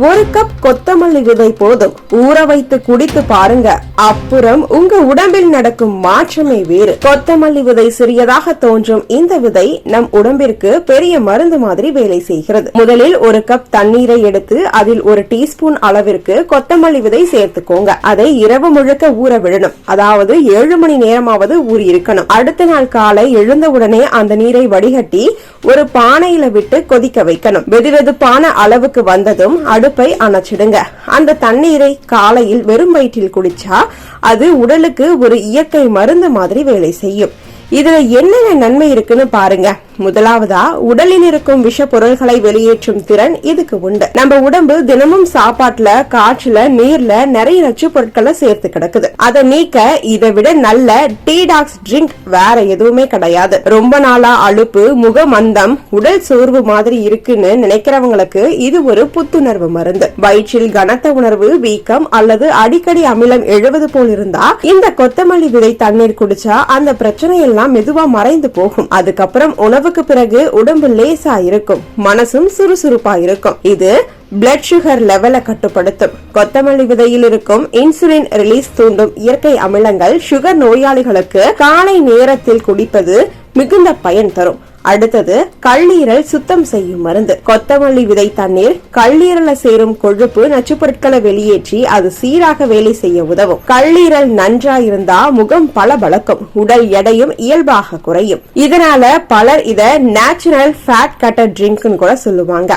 ஒரு கப் கொத்தமல்லி விதை போதும். ஊற வைத்து குடித்து பாருங்க. அப்புறம் உங்க உடம்பில் நடக்கும் மாற்றமே வேறு. கொத்தமல்லி விதை சிறியதாக தோன்றும் இந்த விதை நம் உடம்பிற்கு பெரிய மருந்து மாதிரி வேலை செய்கிறது. முதலில் ஒரு கப் தண்ணீரை எடுத்து அதில் ஒரு டீஸ்பூன் அளவிற்கு கொத்தமல்லி விதை சேர்த்துக்கோங்க. அதை இரவு முழுக்க ஊற விடணும். அதாவது ஏழு மணி நேரமாவது ஊறி இருக்கணும். அடுத்த நாள் காலை எழுந்தவுடனே அந்த நீரை வடிகட்டி ஒரு பானையில விட்டு கொதிக்க வைக்கணும். வெதுவெதுப்பான அளவுக்கு வந்ததும் அடு அடுப்பை அணைச்சிடுங்க. அந்த தண்ணீரை காலையில் வெறும் வயிற்றில் குடிச்சா அது உடலுக்கு ஒரு இயற்கை மருந்து மாதிரி வேலை செய்யும். இதுல என்னென்ன நன்மை இருக்குன்னு பாருங்க. முதலாவதா உடலில் இருக்கும் விஷ பொருள்களை வெளியேற்றும் திறன் இதுக்கு உண்டு. நம்ம உடம்பு தினமும் சாப்பாட்டுல காற்றுல நீர்ல நிறைய நச்சு பொருட்களை சேர்த்து கிடக்குது. அதை நீக்க இதை விட நல்ல டீடாக்ஸ் ட்ரிங்க் வேற எதுவுமே கிடையாது. ரொம்ப நாளா அலுப்பு முகமந்தம் உடல் சோர்வு மாதிரி இருக்குன்னு நினைக்கிறவங்களுக்கு இது ஒரு புத்துணர்வு மருந்து. வயிற்றில் கனத்த உணர்வு வீக்கம் அல்லது அடிக்கடி அமிலம் எழுவது போல் இருந்தா இந்த கொத்தமல்லி விதை தண்ணீர் குடிச்சா அந்த பிரச்சனை எல்லாம் மெதுவா மறைந்து போகும். அதுக்கப்புறம் உணவு உணவுக்கு பிறகு உடம்பு லேசா இருக்கும் மனசும் சுறுசுறுப்பா இருக்கும் இது பிளட் சுகர் லெவலை கட்டுப்படுத்தும். கொத்தமல்லி விதையில் இருக்கும் இன்சுலின் ரிலீஸ் தூண்டும் இயற்கை அமிலங்கள் சுகர் நோயாளிகளுக்கு காலை நேரத்தில் குடிப்பது மிகுந்த பயன் தரும். அடுத்தது கல்லீரல் சுத்தம் செய்யும் மருந்து. கொத்தமல்லி விதை தண்ணீர் கல்லீரல சேரும் கொழுப்பு நச்சுப்பொருட்களை வெளியேற்றி அது சீராக வேலை செய்ய உதவும். கல்லீரல் நன்றா இருந்தா முகம் பளபளக்கும் உடல் எடையும் இயல்பாக குறையும். இதனால பலர் இத நேச்சுரல் ஃபேட் கட்டர் ட்ரிங்க்னு கூட சொல்லுவாங்க.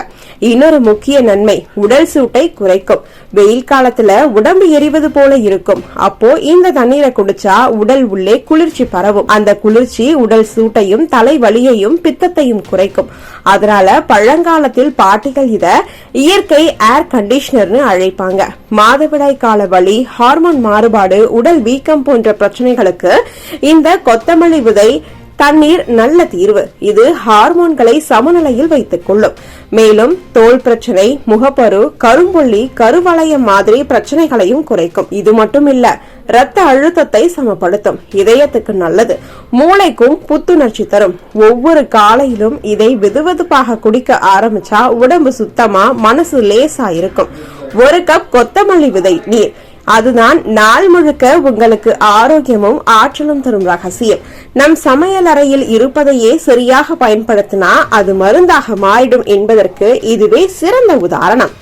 இன்னொரு முக்கிய நன்மை உடல் சூட்டை குறைக்கும். வெயில் காலத்துல உடம்பு எரிவது போல இருக்கும். அப்போ இந்த தண்ணீரை குடிச்சா உடல் உள்ளே குளிர்ச்சி பரவும். அந்த குளிர்ச்சி உடல் சூட்டையும் தலைவலியையும் பித்தத்தையும் குறைக்கும். அதனால பழங்காலத்தில் பாட்டிகள் இத இயற்கை ஏர் கண்டிஷனர்னு அழைப்பாங்க. மாதவிடாய் கால வலி ஹார்மோன் மாறுபாடு உடல் வீக்கம் போன்ற பிரச்சனைகளுக்கு இந்த கொத்தமல்லி விதை தண்ணீர் நல்ல தீர்வு. இது ஹார்மோன்களை சமநிலையில் வைத்துக் கொள்ளும் மேலும் தோல் பிரச்சனை முகப்பரு கரும்புள்ளி கருவளையம் மாதிரி பிரச்சனைகளையும் குறைக்கும். இது மட்டும் இல்ல ரத்த அழுத்தத்தை சமப்படுத்தும். இதயத்துக்கு நல்லது. மூளைக்கும் புத்துணர்ச்சி தரும். ஒவ்வொரு காலையிலும் இதை வெதுவெதுப்பாக குடிக்க ஆரம்பிச்சா உடம்பு சுத்தமா மனசு லேசா இருக்கும் ஒரு கப் கொத்தமல்லி விதை நீர். அதுதான் நாள் முழுக்க உங்களுக்கு ஆரோக்கியமும் ஆற்றலும் தரும் ரகசியம். நம் சமையல் அறையில் இருப்பதையே சரியாக பயன்படுத்தினா அது மருந்தாக மாறிடும் என்பதற்கு இதுவே சிறந்த உதாரணம்.